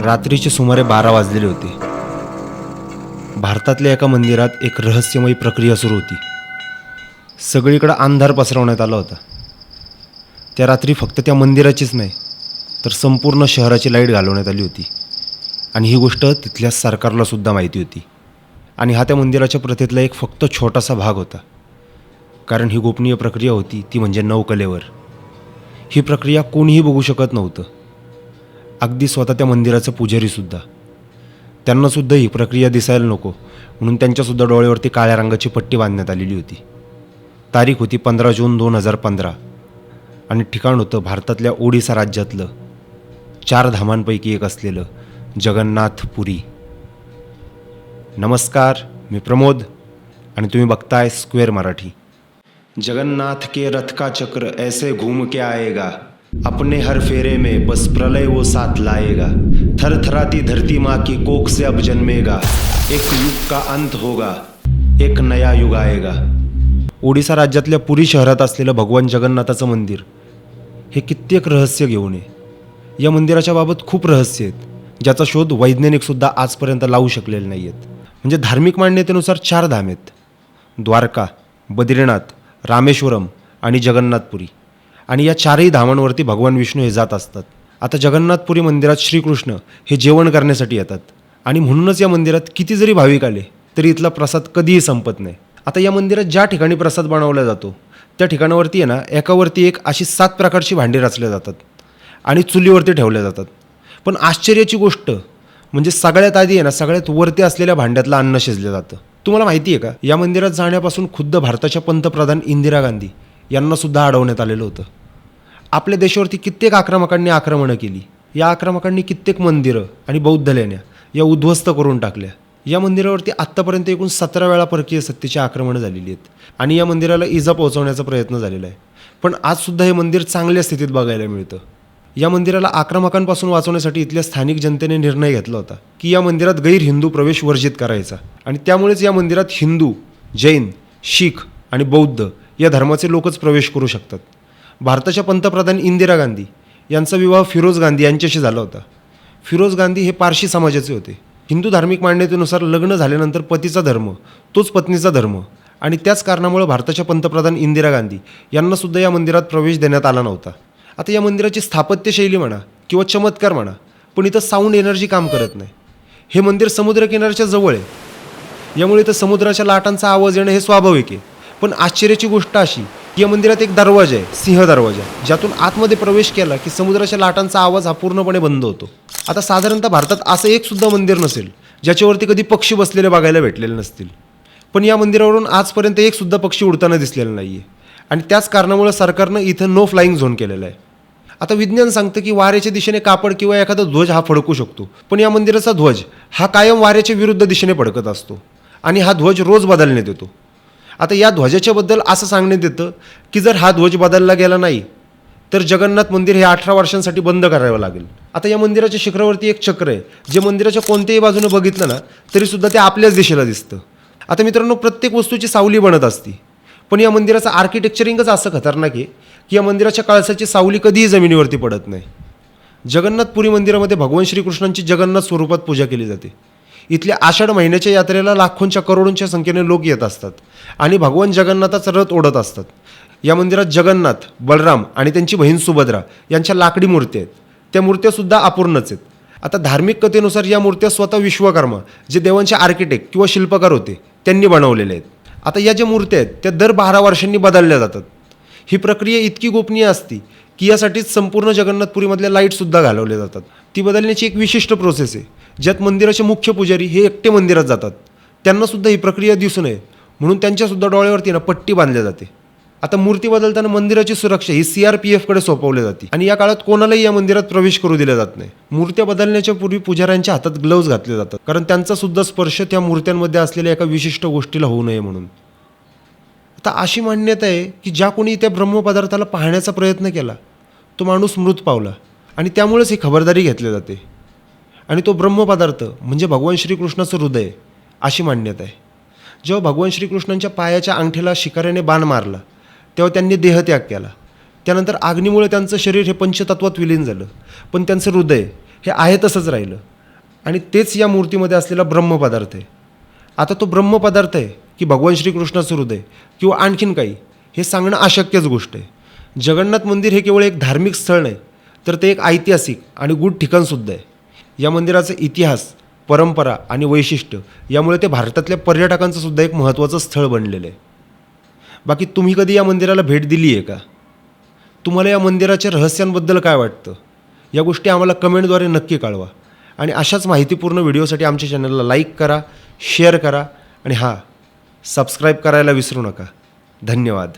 रात्रीचे सुमारे बारा वाजलेले होते. भारतातल्या एका मंदिरात एक रहस्यमयी प्रक्रिया सुरू होती. सगळीकडं अंधार पसरवण्यात आला होता. त्या रात्री फक्त त्या मंदिराचीच नाही तर संपूर्ण शहराची लाइट घालवण्यात आली होती. आणि ही गोष्ट तिथल्या सरकारलासुद्धा माहिती होती. आणि हा त्या मंदिराच्या प्रथेतला एक फक्त छोटासा भाग होता. कारण ही गोपनीय प्रक्रिया होती ती म्हणजे नौकलेवर ही प्रक्रिया कोणीही बघू शकत नव्हतं. अगदी स्वतः त्या मंदिराचं पुजारीसुद्धा त्यांनासुद्धा ही प्रक्रिया दिसायला नको म्हणून त्यांच्यासुद्धा डोळ्यावरती काळ्या रंगाची पट्टी बांधण्यात आलेली होती. तारीख होती पंधरा जून दोन हजार पंधरा. आणि ठिकाण होतं भारतातल्या ओडिसा राज्यातलं चार धामांपैकी एक असलेलं जगन्नाथपुरी. नमस्कार मी प्रमोद आणि तुम्ही बघताय स्क्वेअर मराठी. जगन्नाथ के रथ का चक्र ऐसे घूम के आएगा. अपने हर फेरे में बस प्रलय वो साथ लाएगा। थर थराती धरती माँ की कोख से अब जन्मेगा। एक युग का अंत होगा एक नया युग आएगा। ओडिसा राज्यातल्या पुरी शहरात असलेलं भगवान जगन्नाथाचं मंदिर हे कित्येक रहस्य घेऊन आहे या मंदिराच्या बाबत खूप रहस्य आहेत ज्याचा शोध वैज्ञानिकसुद्धा आजपर्यंत लावू शकलेले नाही आहेत म्हणजे धार्मिक मान्यतेनुसार चार धाम आहेत द्वारका बद्रीनाथ रामेश्वरम आणि जगन्नाथपुरी। आणि या चारही धामांवरती भगवान विष्णू हे जात असतात. आता जगन्नाथपुरी मंदिरात श्रीकृष्ण हे जेवण करण्यासाठी येतात. आणि म्हणूनच या मंदिरात किती जरी भाविक आले तरी इथला प्रसाद कधीही संपत नाही. आता या मंदिरात ज्या ठिकाणी प्रसाद बनवला जातो त्या ठिकाणावरती आहे ना एकावरती एक अशी सात प्रकारची भांडी रचल्या जातात आणि चुलीवरती ठेवल्या जातात. पण आश्चर्याची गोष्ट म्हणजे सगळ्यात आधी आहे ना सगळ्यात वरती असलेल्या भांड्यातलं अन्न शिजलं जातं. तुम्हाला माहिती आहे का? या मंदिरात जाण्यापासून खुद्द भारताच्या पंतप्रधान इंदिरा गांधी यांनासुद्धा अडवण्यात आलेलं होतं. आपल्या देशावरती कित्येक आक्रमकांनी आक्रमणं केली. या आक्रमकांनी कित्येक मंदिरं आणि बौद्ध लेण्या या उद्ध्वस्त करून टाकल्या. या मंदिरावरती आत्तापर्यंत एकूण सतरा वेळा परकीय सत्तेची आक्रमणं झालेली आहेत. आणि या मंदिराला इजा पोहोचवण्याचा प्रयत्न झालेला आहे. पण आजसुद्धा हे मंदिर चांगल्या स्थितीत बघायला मिळतं. या मंदिराला आक्रमकांपासून वाचवण्यासाठी इथल्या स्थानिक जनतेने निर्णय घेतला होता की या मंदिरात गैर हिंदू प्रवेश वर्जित करायचा. आणि त्यामुळेच या मंदिरात हिंदू जैन शीख आणि बौद्ध या धर्माचे लोकच प्रवेश करू शकतात. भारताच्या पंतप्रधान इंदिरा गांधी यांचा विवाह फिरोज गांधी यांच्याशी झाला होता. फिरोज गांधी हे पारशी समाजाचे होते. हिंदू धार्मिक मान्यतेनुसार लग्न झाल्यानंतर पतीचा धर्म तोच पत्नीचा धर्म आणि त्याच कारणामुळे भारताच्या पंतप्रधान इंदिरा गांधी यांनासुद्धा या मंदिरात प्रवेश देण्यात आला नव्हता. आता या मंदिराची स्थापत्यशैली म्हणा किंवा चमत्कार म्हणा पण इथं साऊंड एनर्जी काम करत नाही. हे मंदिर समुद्रकिनाऱ्याच्या जवळ आहे. यामुळे इथं समुद्राच्या लाटांचा आवाज येणं हे स्वाभाविक आहे. पण आश्चर्याची गोष्ट अशी या मंदिरात एक दरवाजा आहे सिंह दरवाजा ज्यातून आतमध्ये प्रवेश केला की समुद्राच्या लाटांचा आवाज हा पूर्णपणे बंद होतो. आता साधारणतः भारतात असं एक सुद्धा मंदिर नसेल ज्याच्यावरती कधी पक्षी बसलेले बघायला भेटलेले नसतील. पण या मंदिरावरून आजपर्यंत एक सुद्धा पक्षी उडताना दिसलेला नाही आहे आणि त्याच कारणामुळे सरकारनं इथं नो फ्लाईंग झोन केलेला आहे. आता विज्ञान सांगतं की वाऱ्याच्या दिशेने कापड किंवा एखादा ध्वज हा फडकू शकतो. पण या मंदिराचा ध्वज हा कायम वाऱ्याच्या विरुद्ध दिशेने फडकत असतो. आणि हा ध्वज रोज बदलण्यात येतो. आता या ध्वजाच्याबद्दल असं सांगण्यात येतं की जर हा ध्वज बदलला गेला नाही तर जगन्नाथ मंदिर हे अठरा वर्षांसाठी बंद करावं लागेल. आता या मंदिराच्या शिखरावरती एक चक्र आहे. जे मंदिराच्या कोणत्याही बाजूने बघितलं ना तरीसुद्धा ते आपल्याच दिशेला दिसतं. आता मित्रांनो प्रत्येक वस्तूची सावली बनत असते. पण या मंदिराचं आर्किटेक्चरिंगच असं खतरनाक आहे की या मंदिराच्या कळसाची सावली कधीही जमिनीवरती पडत नाही. जगन्नाथपुरी मंदिरामध्ये भगवान श्रीकृष्णांची जगन्नाथ स्वरूपात पूजा केली जाते. इथल्या आषाढ महिन्याच्या यात्रेला लाखोंच्या करोडोंच्या संख्येने लोक येत असतात. आणि भगवान जगन्नाथाचा रथ ओढत असतात. या मंदिरात जगन्नाथ बलराम आणि त्यांची बहीण सुभद्रा यांच्या लाकडी मूर्ती आहेत. त्या मूर्त्यासुद्धा अपूर्णच आहेत. आता धार्मिक कथेनुसार या मूर्त्या स्वतः विश्वकर्मा जे देवांचे आर्किटेक्ट किंवा शिल्पकार होते त्यांनी बनवलेल्या आहेत. आता या ज्या मूर्त्या आहेत त्या दर बारा वर्षांनी बदलल्या जातात. ही प्रक्रिया इतकी गोपनीय असती की यासाठीच संपूर्ण जगन्नाथपुरीमधल्या लाईटसुद्धा घालवल्या जातात. ती बदलण्याची एक विशिष्ट प्रोसेस आहे. ज्यात मंदिराचे मुख्य पुजारी हे एकटे मंदिरात जातात. त्यांनासुद्धा ही प्रक्रिया दिसू नये. म्हणून त्यांच्यासुद्धा डोळ्यावरती ना पट्टी बांधल्या जाते. आता मूर्ती बदलताना मंदिराची सुरक्षा ही सी आर पी एफकडे सोपवली जाते. आणि या काळात कोणालाही या मंदिरात प्रवेश करू दिला जात नाही. मूर्त्या बदलण्याच्या पूर्वी पुजाऱ्यांच्या हातात ग्लव्ज घातले जातात. कारण त्यांचा सुद्धा स्पर्श त्या मूर्त्यांमध्ये असलेल्या एका विशिष्ट गोष्टीला होऊ नये म्हणून. आता अशी मान्यता आहे की ज्या कोणी त्या ब्रह्मपदार्थाला पाहण्याचा प्रयत्न केला तो माणूस मृत पावला. आणि त्यामुळेच ही खबरदारी घेतली जाते. आणि तो ब्रह्मपदार्थ म्हणजे भगवान श्रीकृष्णाचं हृदय अशी मान्यता आहे. जेव्हा भगवान श्रीकृष्णांच्या पायाच्या अंगठीला शिकाऱ्याने बाण मारला तेव्हा त्यांनी देहत्याग केला. त्यानंतर अग्नीमुळे त्यांचं शरीर हे पंचतत्वात विलीन झालं. पण त्यांचं हृदय हे आहे तसंच राहिलं. आणि तेच या मूर्तीमध्ये असलेला ब्रह्मपदार्थ आहे. आता तो ब्रह्मपदार्थ आहे की भगवान श्रीकृष्णाचं हृदय किंवा आणखीन काही हे सांगणं अशक्यच गोष्ट आहे. जगन्नाथ मंदिर हे केवळ एक धार्मिक स्थळ नाही तर ते एक ऐतिहासिक आणि गुढ ठिकाणसुद्धा आहे. या मंदिराचा इतिहास परंपरा आणि वैशिष्ट्य यामुळे ते भारतातल्या पर्यटकांचं सुद्धा एक महत्त्वाचं स्थळ बनलेलं आहे. बाकी तुम्ही कधी या मंदिराला भेट दिली आहे का? तुम्हाला या मंदिराच्या रहस्यांबद्दल काय वाटतं? या गोष्टी आम्हाला कमेंटद्वारे नक्की कळवा. आणि अशाच माहितीपूर्ण व्हिडिओसाठी आमच्या चॅनलला लाईक करा शेअर करा आणि हां सबस्क्राईब करायला विसरू नका. धन्यवाद.